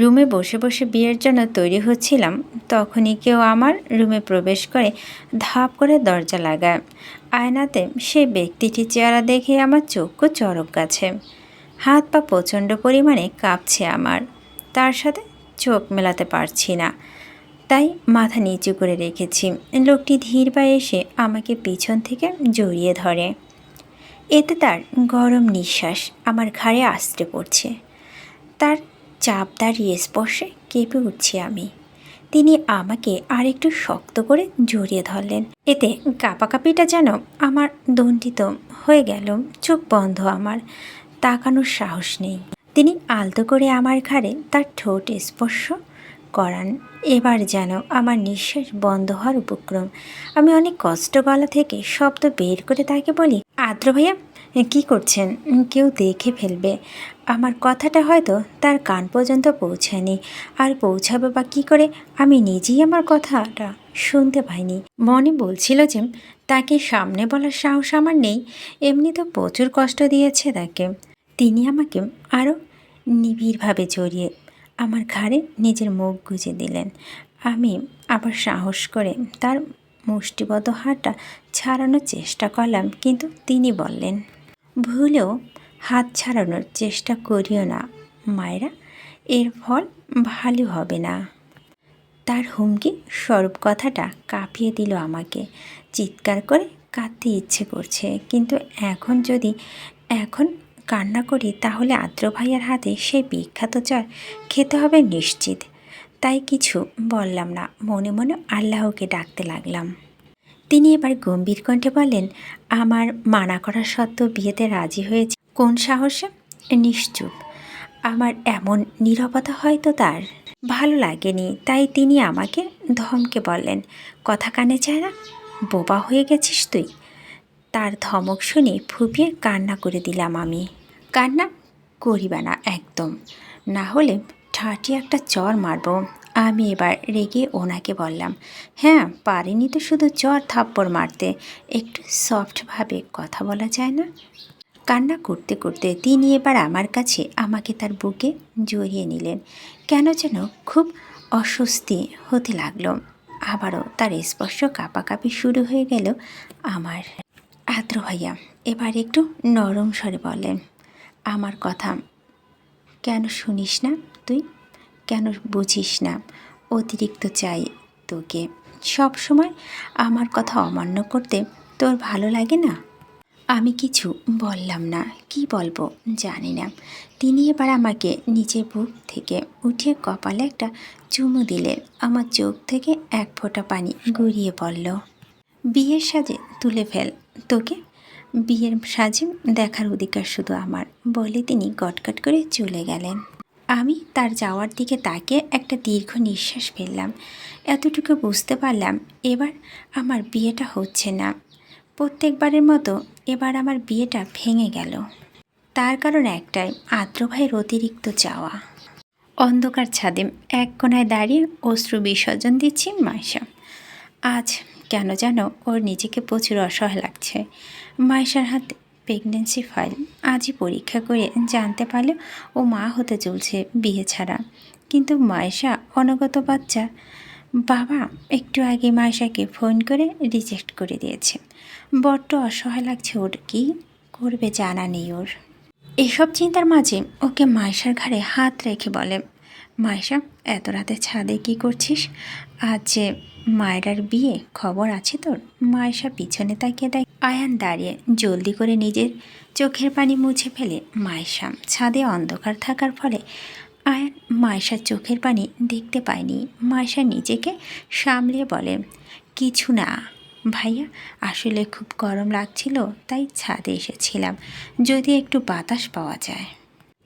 রুমে বসে বসে বিয়ের জন্য তৈরি হচ্ছিলাম, তখনই কেউ আমার রুমে প্রবেশ করে ধাপ করে দরজা লাগায়। আয়নাতে সেই ব্যক্তিটির চেহারা দেখে আমার চক্ষু চরক গাছে হাত পা প্রচণ্ড পরিমাণে কাঁপছে আমার। তার সাথে চোখ মেলাতে পারছি না। তাই মাথা নিচু করে রেখেছি। লোকটি ধীর পায়ে এসে আমাকে পিছন থেকে জড়িয়ে ধরে। এতে তার গরম নিঃশ্বাস আমার ঘাড়ে আশ্রে পড়ছে। তার চাপদার স্পর্শে কেঁপে উঠছি আমি। তিনি আমাকে আরেকটু শক্ত করে জড়িয়ে ধরলেন। এতে কাপাকাপিটা যেন আমার দণ্ডিত হয়ে গেল, চোখ বন্ধ আমার, তাকানোর সাহস নেই। তিনি আলতো করে আমার ঘাড়ে তার ঠোঁট স্পর্শ করান। এবার যেন আমার নিঃশ্বাস বন্ধ হওয়ার উপক্রম। আমি অনেক কষ্ট গলা থেকে শব্দ বের করে তাকে বলি, আদ্র ভাইয়া কি করছেন? কেউ দেখে ফেলবে। আমার কথাটা হয়তো তার কান পর্যন্ত পৌঁছায়নি। আর পৌঁছাবে বা কী করে? আমি নিজেই আমার কথাটা শুনতে পাইনি। মনে বলছিল যে তাকে সামনে বলার সাহস আমার নেই। এমনি তো প্রচুর কষ্ট দিয়েছে তাকে। তিনি আমাকে আরও নিবিড়ভাবে জড়িয়ে আমার ঘাড়ে নিজের মুখ গুজে দিলেন। আমি আবার সাহস করে তার মুষ্টিবদ্ধ হাতটা ছাড়ানোর চেষ্টা করলাম, কিন্তু তিনি বললেন ভুলেও হাত ছাড়ানোর চেষ্টা করিও না, মায়েরা। এর ফল ভালো হবে না। তার হুমকি স্বরূপ কথাটা কাঁপিয়ে দিল আমাকে। চিৎকার করে কাঁদতে ইচ্ছে করছে, কিন্তু এখন যদি, এখন কান্না করি, তাহলে আদ্র ভাইয়ার হাতে সেই বিখ্যাত চর খেতে হবে নিশ্চিত। তাই কিছু বললাম না, মনে মনে আল্লাহকে ডাকতে লাগলাম। তিনি এবার গম্ভীর কণ্ঠে বলেন আমার মানা করা সত্ত্বেও বিয়েতে রাজি হয়েছে। কোন সাহসে? নিশ্চুপ। আমার এমন নীরবতা হয়তো তার। ভালো লাগেনি, তাই তিনি আমাকে ধমকে বললেন, কথা কানে চায় না, বোবা হয়ে গেছিস তুই। তার ধমক শুনে ফুপিয়ে কান্না করে দিলাম আমি। কান্না করিবা না একদম। না হলে ঠাটি একটা চর মারব। আমি এবার রেগে ওনাকে বললাম হ্যাঁ পারিনি তো শুধু চর থাপ্পড় মারতে, একটু সফটভাবে কথা বলা যায় না? কান্না করতে করতে তিনি এবার আমার কাছে আমাকে তার বুকে জড়িয়ে নিলেন। কেন যেন খুব অস্বস্তি হতে লাগল। আবারও তার স্পর্শ কাঁপাকাঁপি শুরু হয়ে গেল আমার। আদ্র ভাইয়া, এবার একটু নরম স্বরে বলেন, আমার কথা কেন শুনিস না তুই? কেন বুঝিস না? অতিরিক্ত চাই তোকে। সব সময় আমার কথা অমান্য করতে তোর ভালো লাগে না? আমি কিছু বললাম না। কি বলব? জানি না। তিনি এবার আমাকে নিজের বুক থেকে উঠে কপালে একটা চুমু দিলেন আমার চোখ থেকে এক ফোঁটা পানি গড়িয়ে পড়ল। বিয়ের সাজে তুলে ফেল। তোকে বিয়ের সাজে দেখার অধিকার শুধু আমার বলে তিনি গটগট করে চলে গেলেন। আমি তার যাওয়ার দিকে তাকে একটা দীর্ঘ নিঃশ্বাস ফেললাম। এতটুকু বুঝতে পারলাম এবার আমার বিয়েটা হচ্ছে না। প্রত্যেকবারের মতো এবার আমার বিয়েটা ভেঙে গেল। তার কারণ একটাই, আদ্র ভাইয়ের অতিরিক্ত চাওয়া। অন্ধকার ছাদে এক কোনায় দাঁড়িয়ে অশ্রু বিসর্জন দিচ্ছি মাইশা আজ কেন যেন ওর নিজেকে প্রচুর অসহায় লাগছে। মাইশার হাতে প্রেগনেন্সি ফাইল আজই পরীক্ষা করে জানতে পারলে ও মা হতে চলছে বিয়ে ছাড়া। কিন্তু মায়েশা অনগত বাচ্চা। বাবা একটু আগে মায়েশাকে ফোন করে রিজেক্ট করে দিয়েছে। বড্ড অসহায় লাগছে ওর। কি করবে জানা নেই ওর। এসব চিন্তার মাঝে ওকে মায়েশার ঘাড়ে হাত রেখে বলে, মায়েশা এত রাতে ছাদে কি করছিস? আজ যে মায়েরার বিয়ে, খবর আছে তোর? মায়েশা পিছনে তাকিয়ে দেয়। আয়ান দাঁড়িয়ে জলদি করে নিজের চোখের পানি মুছে ফেলে মায়েশা ছাদে অন্ধকার থাকার ফলে আয়ান মায়েশার চোখের পানি দেখতে পায়নি। মায়েশা নিজেকে সামলিয়ে বলে, কিছু না ভাইয়া, আসলে খুব গরম লাগছিল, তাই ছাদে এসেছিলাম। যদি একটু বাতাস পাওয়া যায়।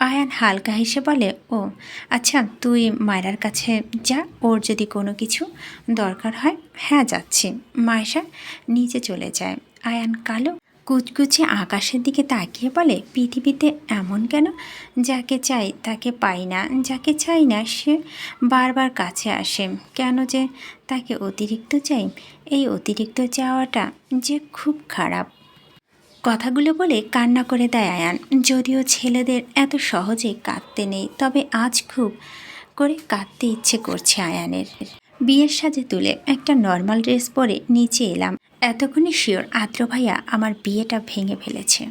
আয়ান হালকা হেসে বলে, ও আচ্ছা তুই মায়েরার কাছে যা, ওর যদি কোনো কিছু দরকার হয় হ্যাঁ যাচ্ছি। মায়েশা নিচে চলে যায়। আয়ান কালো, কুচকুচে আকাশের দিকে তাকিয়ে বলে, পৃথিবীতে এমন কেন? যাকে চাই তাকে পাই না, যাকে চাই না সে বারবার কাছে আসে। কেন যে তাকে অতিরিক্ত চাই? এই অতিরিক্ত চাওয়াটা যে খুব খারাপ। কথাগুলো বলে কান্না করে দেয় আয়ান। যদিও ছেলেদের এত সহজে কাঁদতে নেই, তবে আজ খুব করে কাঁদতে ইচ্ছে করছে আয়ানের। বিয়ের সাজে তুলে একটা নর্মাল ড্রেস পরে নিচে এলাম। এতক্ষণে শিওর আদ্র ভাইয়া আমার বিয়েটা ভেঙে ফেলেছে।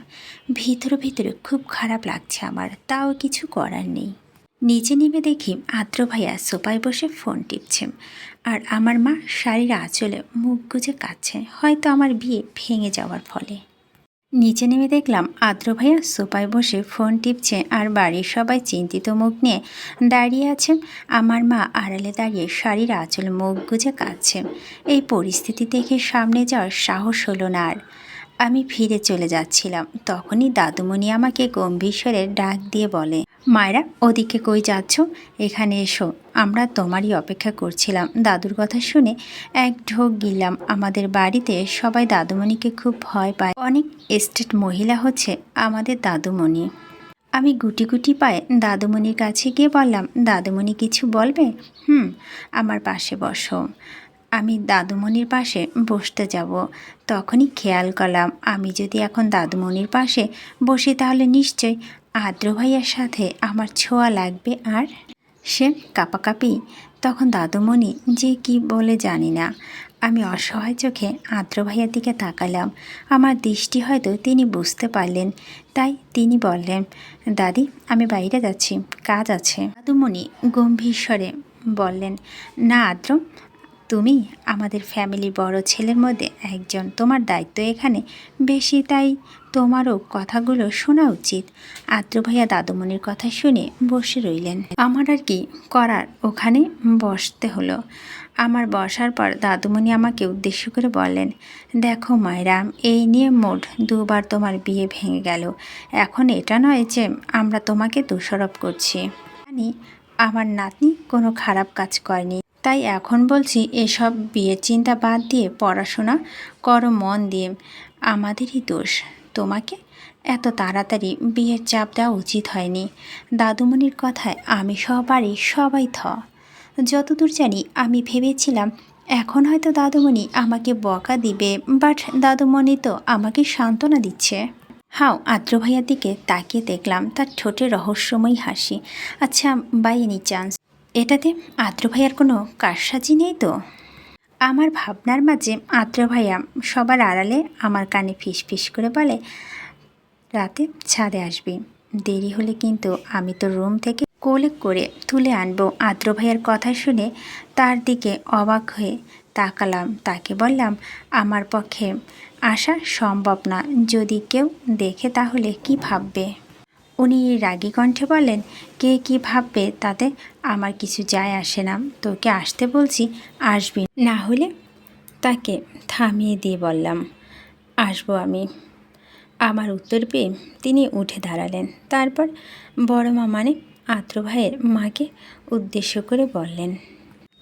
ভিতরে ভিতরে খুব খারাপ লাগছে আমার, তাও কিছু করার নেই। নিচে নেমে দেখি আদ্র ভাইয়া সোফায় বসে ফোন টিপছে। আর আমার মা শাড়ির আঁচলে মুখ গুজে কাচ্ছে হয়তো আমার বিয়ে ভেঙে যাওয়ার ফলে। নিচে নেমে দেখলাম আদ্র ভাইয়া সোফায় বসে ফোন টিপছে আর বাড়ির সবাই চিন্তিত মুখ নিয়ে দাঁড়িয়ে আছেন। আমার মা আড়ালে দাঁড়িয়ে শাড়ির আঁচল মুখ গুঁজে কাচ্ছে এই পরিস্থিতি দেখে সামনে যাওয়ার সাহস হলো না আর। আমি ফিরে চলে যাচ্ছিলাম। তখনই দাদুমণি আমাকে গম্ভীর স্বরে ডাক দিয়ে বলে মায়েরা, ওদিকে কই যাচ্ছ? এখানে এসো। আমরা তোমারই অপেক্ষা করছিলাম। দাদুর কথা শুনে এক ঢোক গিলাম। আমাদের বাড়িতে সবাই দাদুমণিকে খুব ভয় পায়। অনেক এস্টেট মহিলা হচ্ছে আমাদের দাদুমণি। আমি গুটি গুটি পায়ে দাদুমণির কাছে গিয়ে বললাম, দাদুমণি কিছু বলবে? হুম, আমার পাশে বসো। আমি দাদুমণির পাশে বসতে যাব। তখনই খেয়াল করলাম, আমি যদি এখন দাদুমণির পাশে বসি তাহলে নিশ্চয়ই আদ্র ভাইয়ার সাথে আমার ছোঁয়া লাগবে আর? সে কাপাকাপি। তখন দাদুমণি যে কি বলে জানি না। আমি অসহায় চোখে আদ্র ভাইয়ার দিকে তাকালাম। আমার দৃষ্টি হয়তো তিনি বুঝতে পারলেন, তাই তিনি বললেন, দাদি, আমি বাইরে যাচ্ছি, কাজ আছে। দাদুমণি গম্ভীর স্বরে বললেন, না আদ্র, তুমি আমাদের ফ্যামিলির বড় ছেলের মধ্যে একজন। তোমার দায়িত্ব এখানে বেশি, তাই তোমারও কথাগুলো শোনা উচিত। আদ্র ভাইয়া দাদুমণির কথা শুনে বসে রইলেন। আমার আর কি করার? ওখানে বসতে হলো। আমার বসার পর দাদুমণি আমাকে উদ্দেশ্য করে বললেন, দেখো মায়েরা, এই নিয়ে মোট দুবার তোমার বিয়ে ভেঙে গেল। এখন এটা নয় যে আমরা তোমাকে দোষারোপ করছি। জানি আমার নাতনি কোনো খারাপ কাজ করেনি। তাই এখন বলছি এসব বিয়ের চিন্তা বাদ দিয়ে পড়াশোনা করো মন দিয়ে। আমাদেরই দোষ। তোমাকে এত তাড়াতাড়ি বিয়ের চাপ দেওয়া উচিত হয়নি। দাদুমণির কথায় আমি বাড়ির সবাই থ। যতদূর জানি আমি ভেবেছিলাম, এখন হয়তো দাদুমণি আমাকে বকা দিবে, বাট দাদুমণি তো আমাকে সান্ত্বনা দিচ্ছে। হাও, আদ্র ভাইয়ার দিকে তাকিয়ে দেখলাম তার ঠোঁটে রহস্যময় হাসি। আচ্ছা বাই এনি চান্স। এটাতে আদ্র ভাইয়ার কোনো কারসাজি নেই তো? আমার ভাবনার মাঝে আদ্র ভাইয়া সবার আড়ালে আমার কানে ফিস ফিস করে বলে, রাতে ছাদে আসবি। দেরি হলে কিন্তু আমি তো রুম থেকে কোলে করে তুলে আনব। আদ্র ভাইয়ার কথা শুনে তার দিকে অবাক হয়ে তাকালাম। তাকে বললাম, আমার পক্ষে আসা সম্ভব না। যদি কেউ দেখে তাহলে কি ভাববে? উনি রাগী কণ্ঠে বলেন কে কি ভাববে? তাতে আমার কিছু যায় আসে না। তোকে আসতে বলছি, আসবি না। হলে তাকে থামিয়ে দিয়ে বললাম, আসব আমি। আমার উত্তর পেয়ে তিনি উঠে দাঁড়ালেন। তারপর বড় মা মানে আত্র ভাইয়ের মাকে উদ্দেশ্য করে বললেন,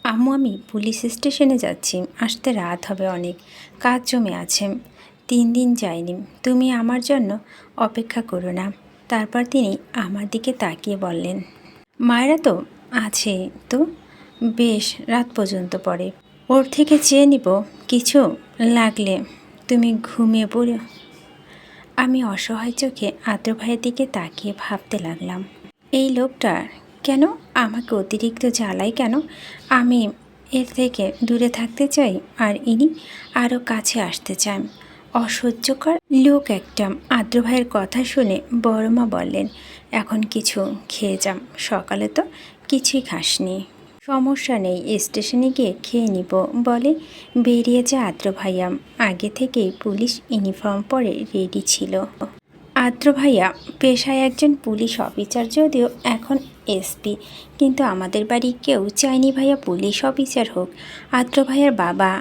আম্মু, আমি পুলিশ স্টেশনে যাচ্ছি। আসতে রাত হবে অনেক। কাজ জমে আছে। তিন দিন যায়নি তুমি আমার জন্য অপেক্ষা করো না। তারপর তিনি আমার দিকে তাকিয়ে বললেন, মায়েরা তো আছে তো? বেশ, রাত পর্যন্ত পড়ে ওর থেকে চেয়ে নিব, কিছু লাগলে। তুমি ঘুমিয়ে পড়ো। আমি অসহায় চোখে আদ্র ভাইয়ের দিকে তাকিয়ে ভাবতে লাগলাম, এই লোকটা কেন আমাকে অতিরিক্ত জ্বালায় কেন? আমি এর থেকে দূরে থাকতে চাই, আর ইনি আরও কাছে আসতে চান। অসহ্যকর লোক একটা। আদ্র ভাইয়ের কথা শুনে বড়মা বললেন, এখন কিছু খেয়ে যাম, সকালে তো কিছুই খাসনি। সমস্যা নেই, স্টেশনে গিয়ে খেয়ে নিব। বলে বেরিয়ে যায় আদ্র ভাইয়া। আগে থেকেই পুলিশ ইউনিফর্ম পরে রেডি ছিল। আদ্র ভাইয়া পেশায় একজন পুলিশ অফিসার যদিও এখন এসপি, কিন্তু আমাদের বাড়ি কেউ চায়নি ভাইয়া পুলিশ অফিসার হোক। আদ্র ভাইয়ার বাবা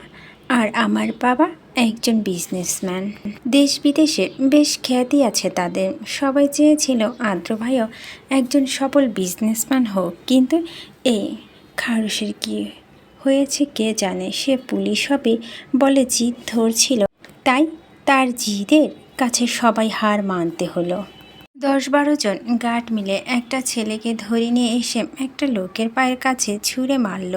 আর আমার বাবা একজন বিজনেসম্যান দেশ বিদেশে বেশ খ্যাতি আছে তাদের। সবাই চেয়েছিল, আদ্র ভাইও একজন সফল বিজনেসম্যান হোক। কিন্তু এ খারুসের কি হয়েছে কে জানে? সে পুলিশ হবে বলে জিদ ধরছিল। তাই তার জিদের কাছে সবাই হার মানতে হলো। দশ বারো জন গার্ড মিলে একটা ছেলেকে ধরে নিয়ে এসে একটা লোকের পায়ের কাছে ছুঁড়ে মারল।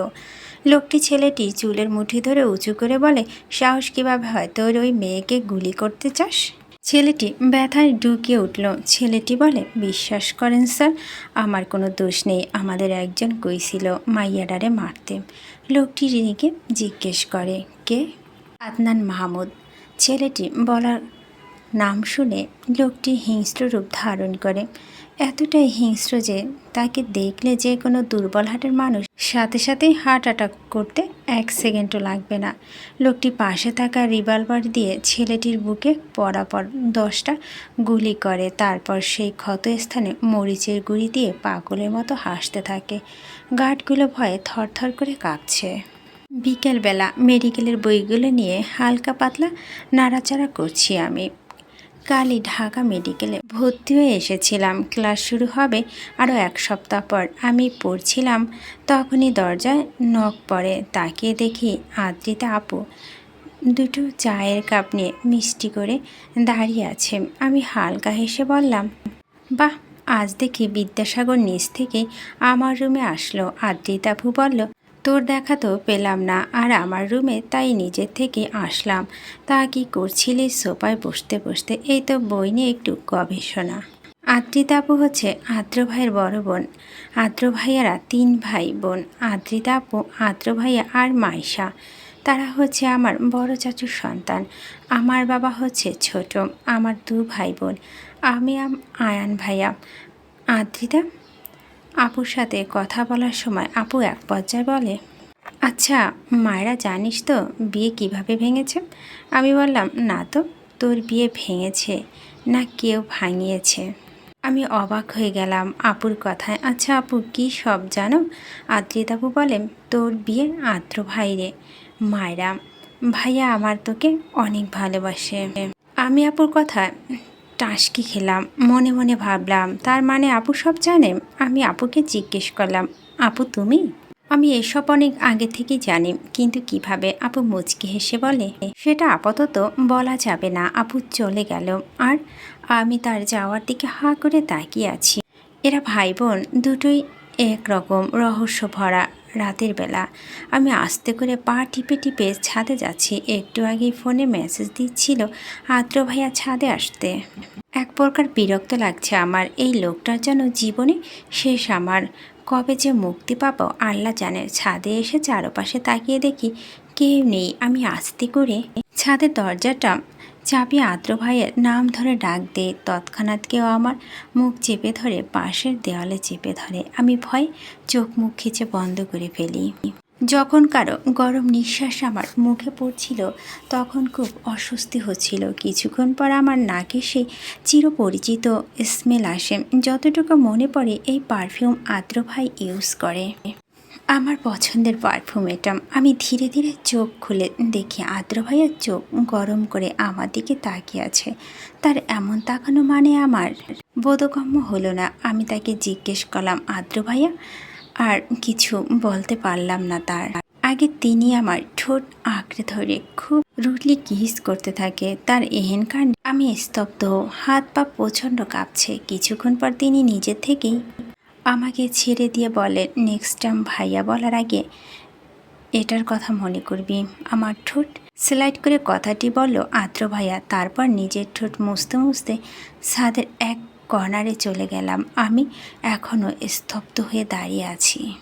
লোকটি ছেলেটি চুলের মুঠি ধরে উঁচু করে বলে, সাহস কীভাবে হয় তোর ওই মেয়েকে গুলি করতে চাস? ছেলেটি ব্যথায় ঢুকে উঠল। ছেলেটি বলে, বিশ্বাস করেন স্যার, আমার কোনো দোষ নেই, আমাদের একজন কইছিল মাইয়াডারে মারতে। লোকটি রিনিকে জিজ্ঞেস করে, কে? আদনান মাহমুদ। ছেলেটি বলার নাম শুনে লোকটি হিংস্র রূপ ধারণ করে। এতটাই হিংস্র যে তাকে দেখলে যে কোনো দুর্বল হাটের মানুষ সাথে সাথেই হার্ট অ্যাটাক করতে এক সেকেন্ডও লাগবে না। লোকটি পাশে থাকা রিভলভার দিয়ে ছেলেটির বুকে পরাপর দশটা গুলি করে। তারপর সেই ক্ষত স্থানে মরিচের গুঁড়ি দিয়ে পাগলের মতো হাসতে থাকে। গার্ডগুলো ভয়ে থরথর করে কাঁপছে। বিকেলবেলা মেডিকেলের বইগুলো নিয়ে হালকা পাতলা নাড়াচাড়া করছি আমি। কালই ঢাকা মেডিকেলে ভর্তি হয়ে এসেছিলাম। ক্লাস শুরু হবে আরও এক সপ্তাহ পর। আমি পড়ছিলাম, তখনই দরজায় নখ পড়ে। তাকিয়ে দেখি আদ্রিতা আপু দুটো চায়ের কাপ নিয়ে মিষ্টি করে দাঁড়িয়ে আছে। আমি হালকা হেসে বললাম, বাহ, আজ দেখি বিদ্যাসাগর নিচ থেকে আমার রুমে আসলো। আদ্রিতাপু বলল তোর দেখা তো পেলাম না, আর আমার রুমে তাই নিজের থেকে আসলাম। তা কি করছিলি সোফায় বসতে বসতে? এই তো বই নিয়ে একটু গবেষণা। আদ্রিতাপু হচ্ছে আদ্র ভাইয়ের বড় বোন। আদ্র ভাইয়ারা তিন ভাই বোন, আদ্রিতাপু, আদ্র ভাইয়া আর মাইশা। তারা হচ্ছে আমার বড় চাচুর সন্তান। আমার বাবা হচ্ছে ছোট, আমার দু ভাই বোন। আমি আয়ান ভাইয়া। আদ্রিতা? আপুর সাথে কথা বলার সময় আপু এক পর্যায়ে বলে আচ্ছা মায়েরা জানিস তো বিয়ে কীভাবে ভেঙেছে? আমি বললাম, না তো, তোর বিয়ে ভেঙেছে না কেউ ভাঙিয়েছে। আমি অবাক হয়ে গেলাম আপুর কথায় আচ্ছা আপু, কি সব জানো? আদ্রিতাপু বলেন তোর বিয়ে আদ্র ভাইরে মায়েরা, ভাইয়া আমার তোকে অনেক ভালোবাসে। আমি আপুর কথায় টাসকি খেলাম, মনে মনে ভাবলাম, তার মানে আপু সব জানে, আমি আপুকে জিজ্ঞেস করলাম, আপু তুমি? আমি এসব অনেক আগে থেকেই জানি, কিন্তু কীভাবে আপু মুচকি হেসে বলে? সেটা আপাতত বলা যাবে না, আপু চলে গেল, আর আমি তার যাওয়ার দিকে হা করে তাকিয়ে আছি। এরা ভাই বোন দুটোই একরকম রহস্য ভরা রাতের বেলা। আমি আস্তে করে পা টিপে টিপে ছাদে যাচ্ছি। একটু আগেই ফোনে মেসেজ দিচ্ছিল আদ্র ভাইয়া ছাদে আসতে। এক প্রকার বিরক্ত লাগছে আমার। এই লোকটার যেন জীবনে শেষ আমার। কবে যে মুক্তি পাবো আল্লাহ জানে। ছাদে এসে চারপাশে তাকিয়ে দেখি কেউ নেই। আমি আস্তে করে ছাদের দরজাটা চাপিয়ে আদ্র ভাইয়ের নাম ধরে ডাক দে তৎক্ষণাৎ কেউ আমার মুখ চেপে ধরে, পাশের দেওয়ালে চেপে ধরে। আমি ভয় চোখ মুখ খিচে বন্ধ করে ফেলি। যখন কারও গরম নিঃশ্বাস আমার মুখে পড়ছিল, তখন খুব অস্বস্তি হচ্ছিল। কিছুক্ষণ পর আমার নাকে সেই চিরপরিচিত স্মেল আসে। যতটুকু মনে পড়ে, এই পারফিউম আদ্র ভাই ইউজ করে। আমার পছন্দের পারফিউম এটা। আমি ধীরে ধীরে চোখ খুলে দেখি, আদ্র ভাইয়ের চোখ গরম করে আমার দিকে তাকিয়ে আছে। তার এমন তাকানো মানে আমার বোধগম্য হলো না। আমি তাকে জিজ্ঞেস করলাম, আদ্র ভাইয়া? আর কিছু বলতে পারলাম না তার। আগে তিনি আমার ঠোঁট আঁকড়ে ধরে খুব রুটলি কিস করতে থাকে। তার এহেন কাণ্ড আমি স্তব্ধ, হাত পা প্রচণ্ড কাঁপছে। কিছুক্ষণ পর তিনি নিজের থেকেই আমাকে ছেড়ে দিয়ে বলে নেক্সট টাইম ভাইয়া বলার আগে এটার কথা মনে করবি। আমার ঠোঁট স্লাইড করে কথাটি বলল, আদ্র ভাইয়া, তারপর নিজের ঠোঁট মুছতে মুছতে ছাদের এক কর্নারে চলে গেলাম। আমি এখনও স্তব্ধ হয়ে দাঁড়িয়ে আছি।